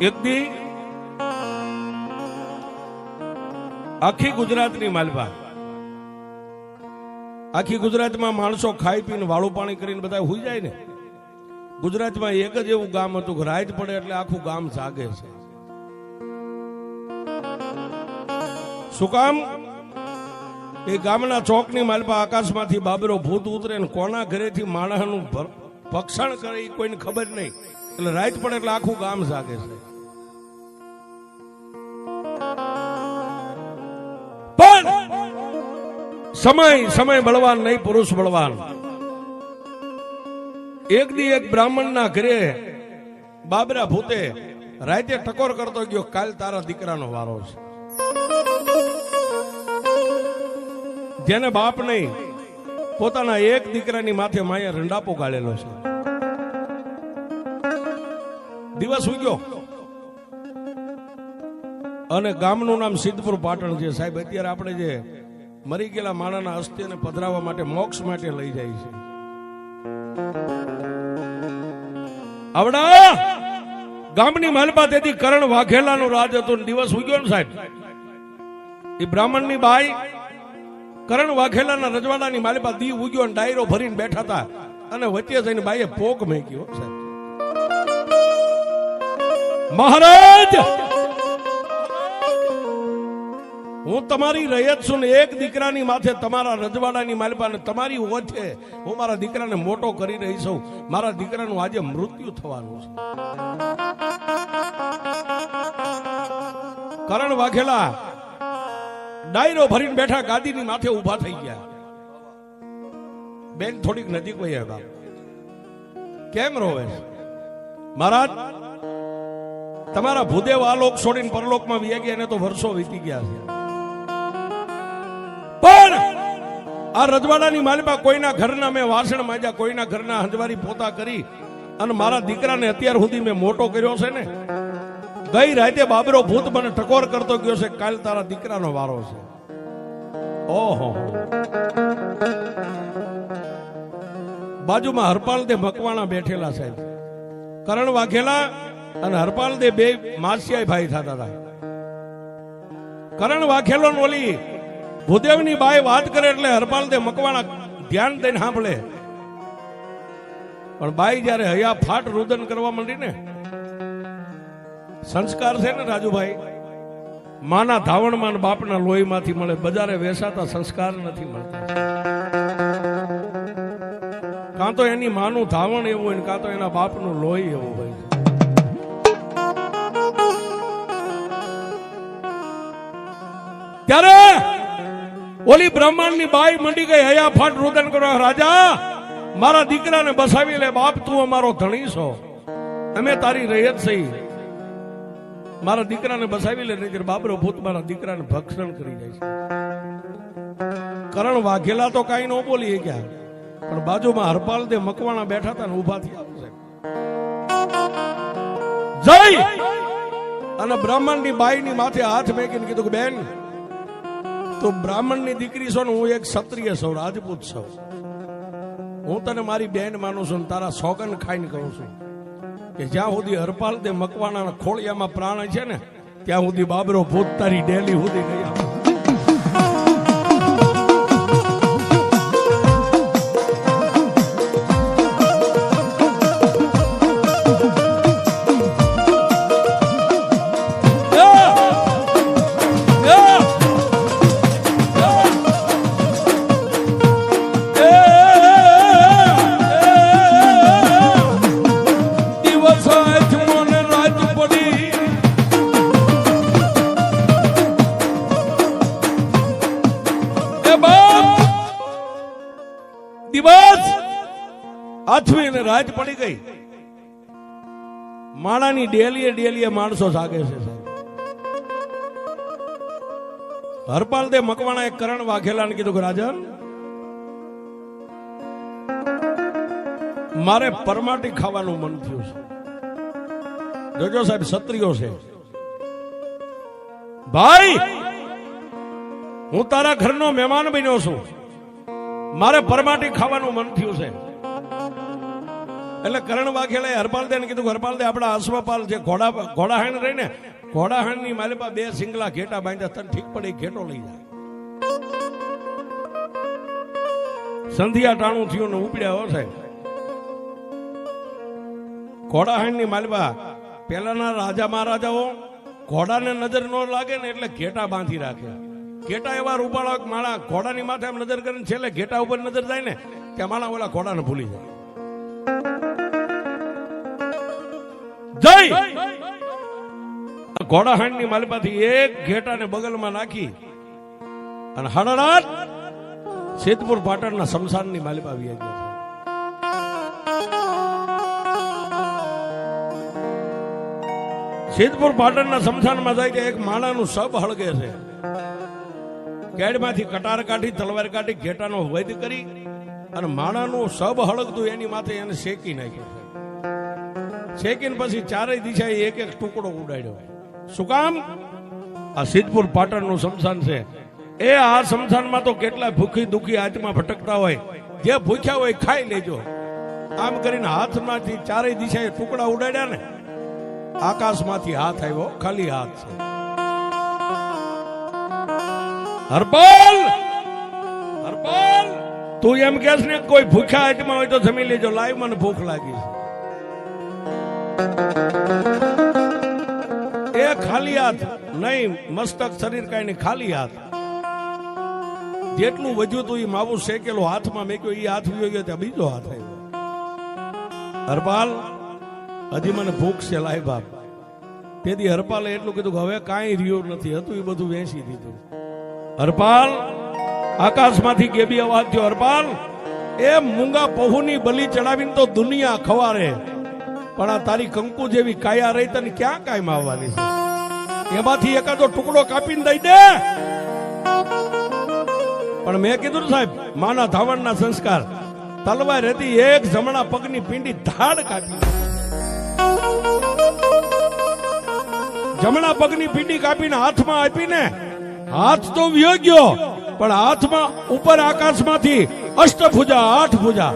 એક દી આખી ગુજરાતની માલવા આખી ગુજરાતમાં માણસો ખાઈ પીને વાળું પાણી કરીને બધા હોઈ જાય ને. ગુજરાતમાં એક જ એવું ગામ હતું કે રાત પડે એટલે આખું ગામ જાગે છે. શું કામ? એ ગામના ચોકની માલપા આકાશમાંથી બાબરો ભૂત ઉતરે કોના ઘરેથી માણસનું ભક્ષણ કરે એ કોઈને ખબર નહીં. એટલે રાઈટ પડે એટલે આખું ગામ જાગે છે. પણ સમય સમય બળવાન નહીં, પુરુષ બળવાન. એક દી એક બ્રાહ્મણના ઘરે બાબરા ભૂતે રાતે ટકોર કરતો ગયો, કાલ તારા દીકરાનો વારો છે. જેને બાપ નહીં, પોતાના એક દીકરાની માથે માયા રંડાપો ગાળેલો છે. દિવસ ઉગ્યો. અને ગામનું નામ સિદ્ધપુર પાટણ છે. સાહેબ, અત્યારે આપણે જે મરી ગયેલા માણાના અસ્થિને પધરાવવા માટે મોક્ષ માટે લઈ જાય છે. આવડા! ગામની માલપા તેથી કરણ વાઘેલાનું રાજ હતું દિવસ ઉગ્યો ને સાહેબ. એ બ્રાહ્મણની બાઈ કરણ વાઘેલાના રજવાડાની માલપા દી ઉગ્યો ને ડાયરો ભરીને બેઠા હતા. અને વચ્ચે જઈને બાઈએ પોક મેક્યો, સાહેબ. મહારાજ! હું તમારી રયત છું ને એક દીકરાની માથે તમારા રજવાડાની માલપાને તમારી ઓછે હું મારા દીકરાને મોટો કરી રહી છું. મારા દીકરાનું આજે મૃત્યુ થવાનું છે. કરણ વાઘેલા, ડાયરો ભરીને બેઠા ગાદીની માથે ઊભા થઈ ગયા. બેન થોડીક નજીક હોય આવ્યા. કેમ રોવે? મહારાજ તમારા ભૂદેવ આ લોક છોડીને પરલોકમાં વ્યા ગયા એને તો વર્ષો વીતી ગયા છે. પણ આ રજવાડાની માલિપા કોઈના ઘરના મેં વાસણ માંજ્યા, કોઈના ઘરના હંજવારી પોતા કરી અને મારા દીકરાને અત્યાર સુધી મેં મોટો કર્યો છે ને. ગઈ રાતે બાબરો ભૂત મને ટકોર કરતો ગયો છે, કાલ તારા દીકરાનો વારો છે. ઓહો. બાજુમાં હરપાલ દે મકવાણા બેઠેલા સાહેબ. કરણ વાઘેલા અને હરપાલ દે બે માસિયા ભાઈ થતા હતા. કરણ વાઘેલો ઓલી ભૂદેવની બાઈ વાત કરે એટલે હરપાલ દે મકવાણા ધ્યાન દઈને સાંભળે. પણ બાઈ જયારે હયા ફાટ રુદન કરવા માંડી ને સંસ્કાર છે ને રાજુભાઈ, માના ધાવણમાં બાપના લોહીમાંથી મળે, બજારે વેસાતા સંસ્કાર નથી મળતા. કાં તો એની માનું ધાવણ એવું હોય કાં તો એના બાપનું લોહી એવું હોય. ઓલી બ્રહ્માંડની બાઈ મંડી ગઈ, હયા ફાટ રુદન કરવા, રાજા, મારા દીકરાને બસાવી લે, બાપ, તું અમારો ધણી છો. અમે તારી રહેત સહી મારા દીકરાને બસાવી લે નહીં બાબરો ભૂત મારા દીકરાને ભક્ષણ કરી જાય છે. કરણ વાઘેલા તો કાંઈ ન બોલી ગયા પણ બાજુમાં હરપાલ દે મકવાણા બેઠા હતા ને ઊભા થયા જય. અને બ્રાહ્મણની બાઈની માથે હાથ મેકીને કીધું કે, બેન તું બ્રાહ્મણની દીકરી છો ને હું એક ક્ષત્રિય છું, રાજપૂત છું. હું તને મારી બેન માનું છું તારા સોગન ખાઈને કહું છું કે જ્યાં સુધી હરપાલ તે મકવાના ખોળિયામાં પ્રાણ છે ને, ત્યાં સુધી બાબરો ભૂત તારી ડેલી સુધી નહીં પડી ગઈ. માળાની ડેલીએ ડેલીએ માણસો જાગે છે હરપાલ દે મકવાણા એક કરણ વાઘેલાને કીધું કે, રાજન, મારે પરમાટી ખાવાનું મન થયું છે. જોજો સાહેબ, ક્ષત્રિયો છે. ભાઈ, હું તારા ઘરનો મહેમાન બન્યો છું. મારે પરમાટી ખાવાનું મન થયું છે. એટલે કરણ વાઘેલાએ હરપાલ દે કીધું હરપાલ દે આપણા અશ્વપાલ જે ઘોડા ઘોડાહાણ રહી ને ઘોડાહાણની માલિપા બે સિંગલા ઘેટા બાંધ્યા, તને ઠીક પડે ઘેટો લઈ જાય સંધિયા ટાણું થયું ને ઉપડ્યા હો સાહેબ. ઘોડાહાણની માલિપા પેલાના રાજા મહારાજાઓ ઘોડાને નજર ન લાગે ને એટલે ઘેટા બાંધી રાખે. ઘેટા એવા રૂપાળા માળા ઘોડાની માથે આમ નજર કરીને છેલ્લે ઘેટા ઉપર નજર જાય ને, ત્યાં માળા ઓલા ઘોડાને ભૂલી જાય. જય! ઘોડાહાંડની માલિપાથી એક ઘેટાને બગલમાં નાખી અને હળરાટ સિદ્ધપુર પાટણના શમશાનની માલિપા આવી ગયા છે સિદ્ધપુર પાટણના શમશાનમાં જાય કે એક માણાનું સબ હળગે છે. કેડમાંથી કટાર કાઢી, તલવાર કાઢી, ઘેટાનો વૈદ કરી અને માણાનું સબ હળગતું એની માથે એને શેકી નાખ્યું શેકીને પછી ચારેય દિશાએ એક એક ટુકડો ઉડાડ્યો. શું કામ? આ સિદ્ધપુર પાટણનું શમશાન છે. એ આ શમશાનમાં તો કેટલા ભૂખી દુખી આત્મા ભટકતા હોય. જે ભૂખ્યા હોય ખાઈ લેજો. આમ કરીને હાથમાંથી ચારેય દિશાએ ટુકડા ઉડાડ્યા ને, આકાશમાંથી હાથ આવ્યો, ખાલી હાથ છે. હરપાલ! હરપાલ! તું એમ કહેશ ને, કોઈ ભૂખ્યા આત્મા હોય તો જમી લેજો લાઈવ મને ભૂખ લાગી છે. એ ખાલી હાથ નહીં, મસ્તક શરીર કાંઈ નહીં ખાલી હાથ. જેટલું વજ્યું હતું એ માવું શેકેલો હાથમાં મેક્યો એ હાથ ગયો ત્યાં બીજો હાથ આવ્યો. હરપાલ, હજી મને ભૂખ છે, લાય બાપ. તેથી હરપાલે એટલું કીધું કે હવે કાંઈ રહ્યું નથી. હતું એ બધું વેચી દીધું. હરપાલ, આકાશમાંથી કેબી અવાજ થયો. હરપાલ, એ મૂંગા પહુની બલી ચડાવીને તો દુનિયા ખવારે. પણ આ તારી કંકુ જેવી કાયા રહી તને ક્યાં કાયમ આવવાની? એમાંથી એકાદો ટુકડો કાપીને દઈ દે. પણ મેં કીધું સાહેબ, માના ધાવણના સંસ્કાર. તલવાર હતી એક જમણા પગની પિંડી ધાડ કાપી. જમણા પગની પિંડી કાપીને હાથમાં આપીને, હાથ તો વ્યો ગયો, પણ હાથમાં ઉપર આકાશમાંથી અષ્ટભુજા આઠ ભુજા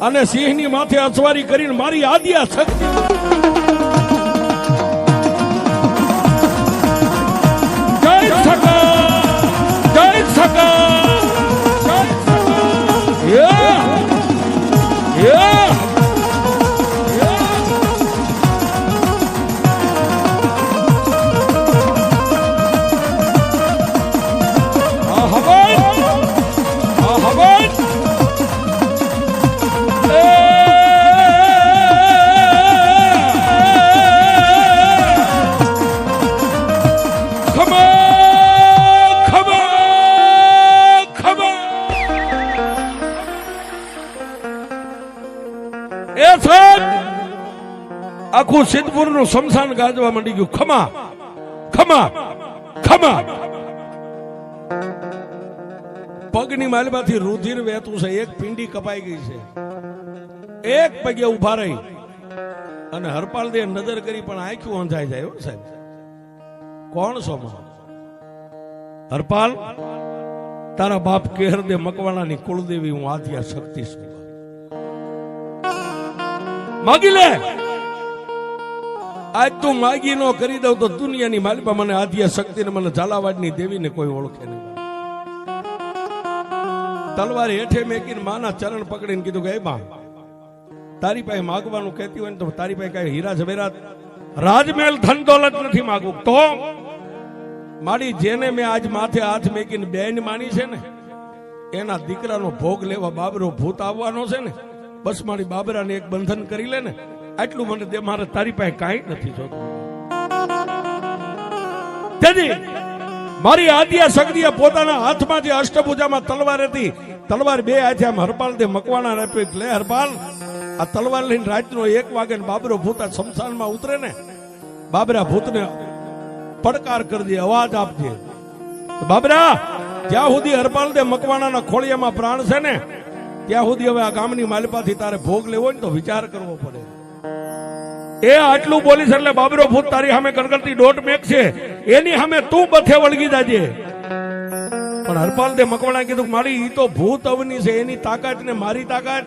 અને સિંહની માથે અસવારી કરીને મારી આદ્યા શક્તિ. આખું સિદ્ધપુરનું સમસાન ગાજવા માંડી ગયું. ખમા ખમા ખમા. પગની માલમાંથી રુધિર વહેતું છે, એક પિંડી કપાઈ ગઈ છે. એક પગે ઊભા રહી અને હરપાલ દે નજર કરી, પણ આંખ્યું અંધાઈ જાય સાહેબ. કોણ છો હરપાલ, તારા બાપ કેહર દે મકવાણાની કુળદેવી, હું આધ્યા શક્તિ છું. માગી લે. આજ તું માગી નો કરી દઉં તો દુનિયાની માલિપા મને આદ્યા શક્તિ ને મને ઝાલાવાડની દેવીને કોઈ ઓળખે નહીં. તલવાર હેઠે મેકીને માના ચરણ પકડીને કીધું કે, એ બા, તારી પાસે માગવાનું કહેતી હોય ને તો તારી પાસે કઈ હીરા જવેરાત રાજમહેલ ધન દોલત નથી માગવું તો મારી જેને મેં આજ માથે હાથ મેકીને બેન માની છે ને, એના દીકરાનો ભોગ લેવા બાબરો ભૂત આવવાનો છે ને, બસ મારી બાબરાને એક બંધન કરી લે ને આટલું મને દે, મારે તારી પાસે કાંઈ નથી જોતું. મારી આદ્યા શક્તિએ પોતાના હાથમાં જે અષ્ટભુજામાં તલવાર હતી, તલવાર બે હાથે આમ હરપાલ દે મકવાણા આપી લે હરપાલ, આ તલવાર લઈને રાતનો એક વાગે બાબરો ભૂત શમશાનમાં ઉતરે ને, બાબરા ભૂતને પડકાર કરજે અવાજ આપજે. બાબરા, જ્યાં સુધી હરપાલ દે મકવાણાના ખોળિયામાં પ્રાણ છે ને, ત્યાં સુધી હવે આ ગામની માલિપાથી તારે ભોગ લેવો ને તો વિચાર કરવો પડે. એ આટલું બોલીશ એટલે બાબરો ભૂત તારી સામે ગણગણતી દોઢ મેક છે. એની સામે તું બથે વળગી જાજે. પણ હરપાલ દે મકવાણા કીધું મારી ઈ તો ભૂત અવની છે, એની તાકાત ને મારી તાકાત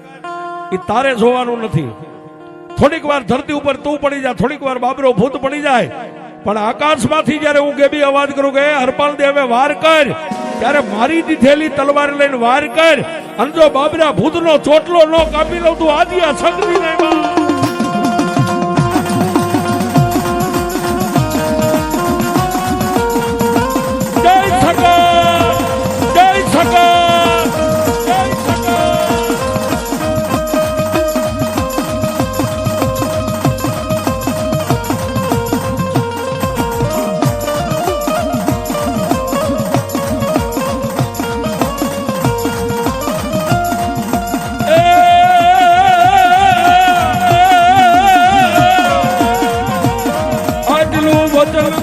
એ તારે જોવાનું નથી. થોડીક વાર ધરતી ઉપર તું પડી જા, થોડીક વાર બાબરો ભૂત પડી જાય. પણ આકાશમાંથી જ્યારે હું ગેબી અવાજ કરું કે "હે હરપાલ દેવે વાર કર. ત્યારે મારી દીધેલી તલવાર લઈને વાર કર. અને જો બાબરા ભૂતનો ચોટલો ન કાપી લઉં તું આદિ આ શક્તિ નહીં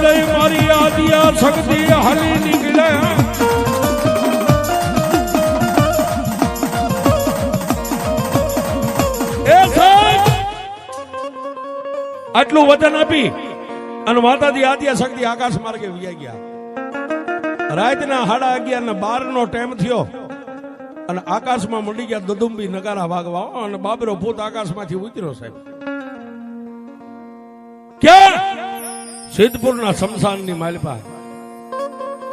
દઈ મારી આદિયા શક્તિ હાલી નીકળે. આટલું વચન આપી અને માતાજી આદ્યા શક્તિ આકાશ માર્ગે વ્યાઈ ગયા. રાતના સાડા અગિયાર ને બાર નો ટાઈમ થયો અને આકાશમાં મંડી ગયા દદુંબી નગારા વાગવા અને બાબરો ભૂત આકાશમાંથી ઉતર્યો સાહેબ. ક્યાં? સિદ્ધપુરના શમશાનની માલપા.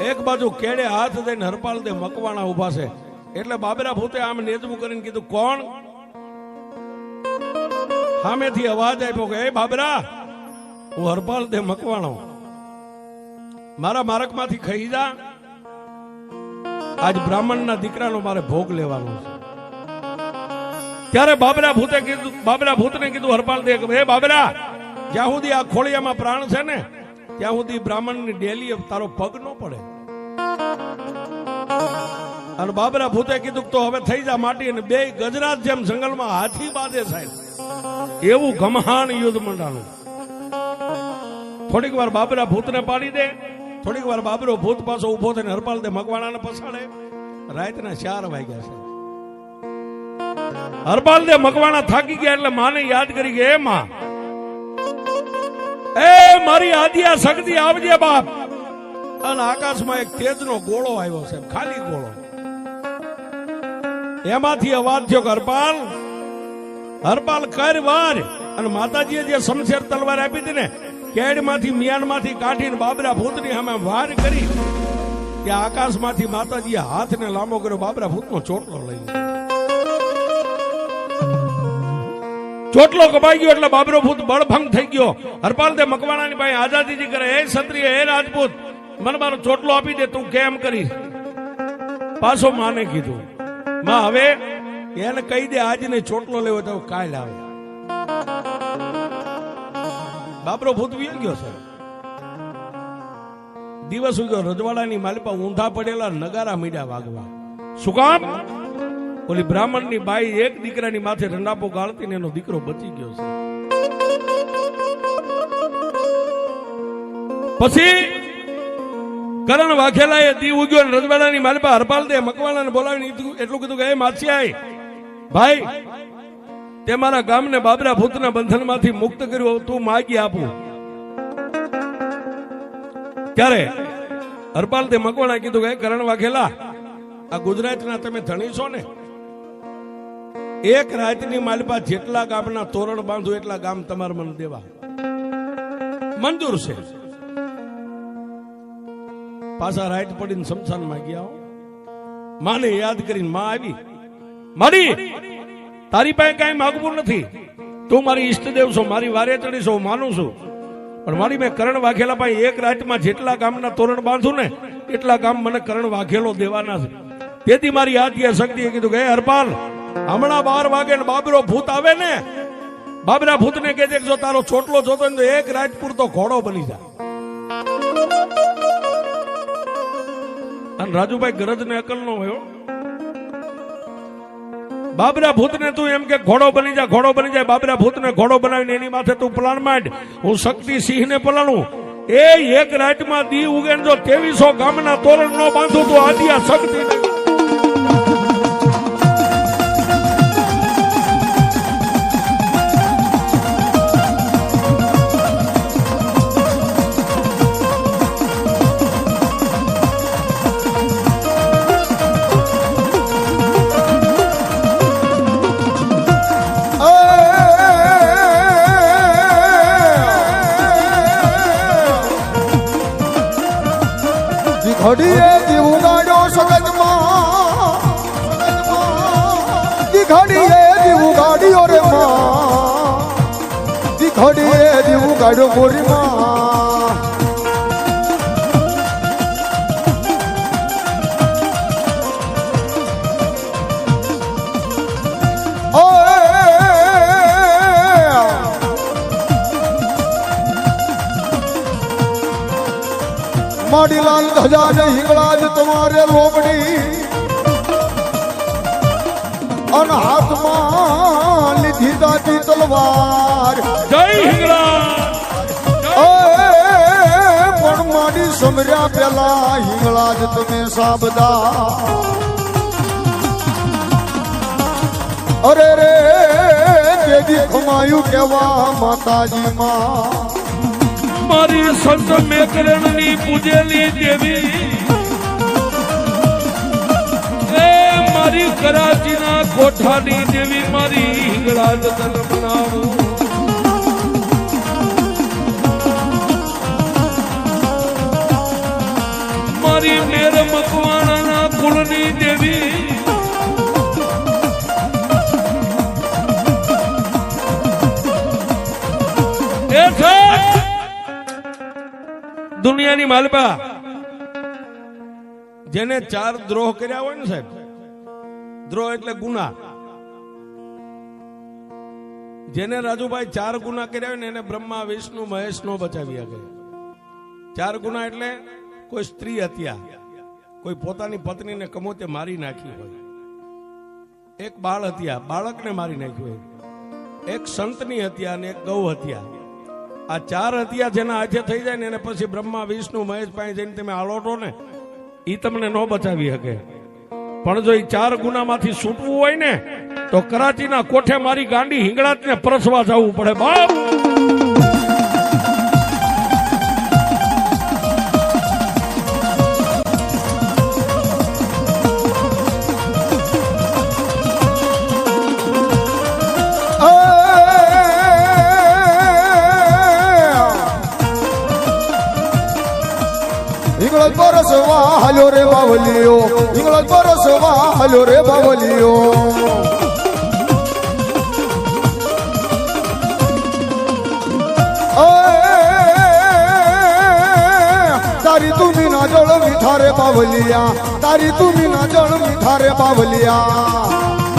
એક બાજુ કેડે હાથ દઈને હરપાલ દે મકવાણા ઊભા છે. એટલે બાબરા ભૂતે આમ નેજવું કરીને કીધું, કોણ? સામેથી અવાજ આપ્યો કે, એ બાબરા, હું હરપાલ દે મકવાણો. મારા મારકમાંથી ખાઈ જા. આજ બ્રાહ્મણના દીકરાનો મારે ભોગ લેવાનો છે. ત્યારે બાબરા ભૂતે કીધું, બાબરા ભૂતને કીધું હરપાલ દે કે હે બાબરા જ્યાં સુધી આ ખોળિયામાં પ્રાણ છે ને, ત્યાં સુધી બ્રાહ્મણની ડેલી તારો પગ ન પડે. અને બાબરા ભૂતે કીધું તો હવે થઈ જા માટી અને બે ગજરાત જેમ જંગલમાં હાથી બાંધે સાહેબ એવું ઘમહાન યુદ્ધ મંડાણું. થોડીક વાર બાબરા ભૂતને પાડી દે, થોડીક વાર બાબરો ભૂત પાછો ઊભો થઈને હરપાલ દે મકવાણાને પસાડે રાતના ચાર વાગ્યા છે. હરપાલ દે મકવાણા થાકી ગયા એટલે માને યાદ કરી કે, એ માં એ મારી આદિયા શક્તિ આવજે બાપ. અને આકાશમાં એક તેજનો ગોળો આવ્યો છે, ખાલી ગોળો. એમાંથી અવાજ થયો હરપાલ હરપાલ, કર વાર. અને માતાજીએ જે શમશેર તલવાર આપી હતી ને કેડમાંથી મિયાનમાંથી કાઢીને બાબરા ભૂતની અમે વાર કરી કે આકાશમાંથી માતાજીએ હાથને લાંબો કર્યો, બાબરા ભૂતનો ચોટલો લઈ ચોટલો કપાઈ ગયો એટલે બાબરો ભૂત બળભંગ થઈ ગયો. હરપાલ તે મકવાણાની ભાઈ આઝાદીજી કરે, હે ક્ષત્રિય, હે રાજપૂત, મને મારો ચોટલો આપી દે, તું કેમ કરી પાછો માને કીધું, માં, હવે એને કહી દે, આજને ચોટલો લેવો તો કાલ આવે બાબરો ભૂત વી ગયો સર દિવસ ઉગ્યો, રજવાડાની માલિપા ઊંધા પડેલા નગારા મીડા વાગવા. શું કામ? ઓલી બ્રાહ્મણની બાઈ એક દીકરાની માથે રંડાપો ગાળતી ને એનો દીકરો બચી ગયો છે. પછી કરણ વાઘેલા એ દી ઉગ્યો ને રજવાડાની માલિપા હરપાલ દે મકવાણાને બોલાવીને એટલું કીધું કે, એ માછિયાઈ ભાઈ, તે મારા ગામને બાબરા ભૂતના બંધનમાંથી મુક્ત કર્યું તું માગી આપું. ક્યારે હરપાલ તે મકવાણા કીધું કે કરણ વાઘેલા, આ ગુજરાતના તમે ધણી છો ને? એક રાતની માલપા જેટલા ગામના તોરણ બાંધો એટલા ગામ તમારે મને દેવા. મંજૂર છે. પાછા રાઈટ પડીને શમશાનમાં ગયા માને યાદ કરીને માં આવી. મારી, તારી પાસે કઈ માગવું નથી. તું મારી ઈષ્ટદેવ છો, મારી વારે ચડી છો માનું છું. પણ મારી મેં કરણ વાઘેલા પાસે એક રાતમાં જેટલા ગામના તોરણ બાંધું ને, એટલા ગામ મને કરણ વાઘેલો દેવાના છે. તેથી મારી આદ્ય શક્તિએ કીધું કે હરપાલ હમણાં બાર વાગે બાબરો ભૂત આવે ને, બાબરા ભૂત ને કે જો તારો છોટલો જોતો ને એક રાત પૂરતો ઘોડો બની જાય. અને રાજુભાઈ ગરજ ને અકલ નો હોય બાબરા ભૂત ને તું એમ કે ઘોડો બની જા ઘોડો બની જાય. બાબરા ભૂત ને ઘોડો બનાવીને એની માથે તું પ્લાન માંડ હું શક્તિ સિંહ ને પલાણું. એ એક રાતમાં દી ઉગે જો ત્રેવીસો ગામના તોરણ નો બાંધું તો આદિયા શક્તિ માડીલાલ ધજા ને હિંગળાજ તમારે રોબડી અન હાથમાં લીધી દાદી તલવાર. જય હિંગળા! પણ માડી સમર્યા પેલા હિંગળાજ તમે સાબદા. અરે રે દેવી ખમાયું કેવા માતાજી માં મારી સંત મેકરણની પૂજેલી દેવી. એ મારી કરાચીના કોઠાની દેવી, મારી હિંગળા જતન બનાવું. મારી મેર મકવાણાના કુળની દેવી દુનિયાની માલપા. જેને ચાર દ્રોહ કર્યા હોય ને સાહેબ, દ્રોહ એટલે ગુના. જેને રાજુભાઈ ચાર ગુના કર્યા હોય ને એને બ્રહ્મા, વિષ્ણુ મહેશ નો બચાવ્યા શકે ચાર ગુના એટલે કોઈ સ્ત્રી હત્યા. કોઈ પોતાની પત્નીને કમોતે મારી નાખી હોય. એક બાળ હત્યા, બાળકને મારી નાખ્યું હોય. એક સંતની હત્યા અને એક ગૌ હત્યા. આ ચાર હત્યા જેના હાથે થઈ જાય ને એને પછી બ્રહ્મા, વિષ્ણુ, મહેશ પાસે જઈને તમે આલોટો ને એ તમને ન બચાવી શકે. પણ જો એ ચાર ગુનામાંથી છૂટવું હોય ને, તો કરાચીના કોઠે મારી ગાંડી હિંગળાજને પરસવા જવું પડે બાપ ઇંગ્લજ પરસવા હાલ્યો રે બાવલીઓ ઇંગ્લજ પરસવા હાલ્યો રે બાવલીઓ તારી તુમી ના જળ મીઠા રે બાવલિયા તારી તુમી ના જળ મીઠા રે બાવલિયા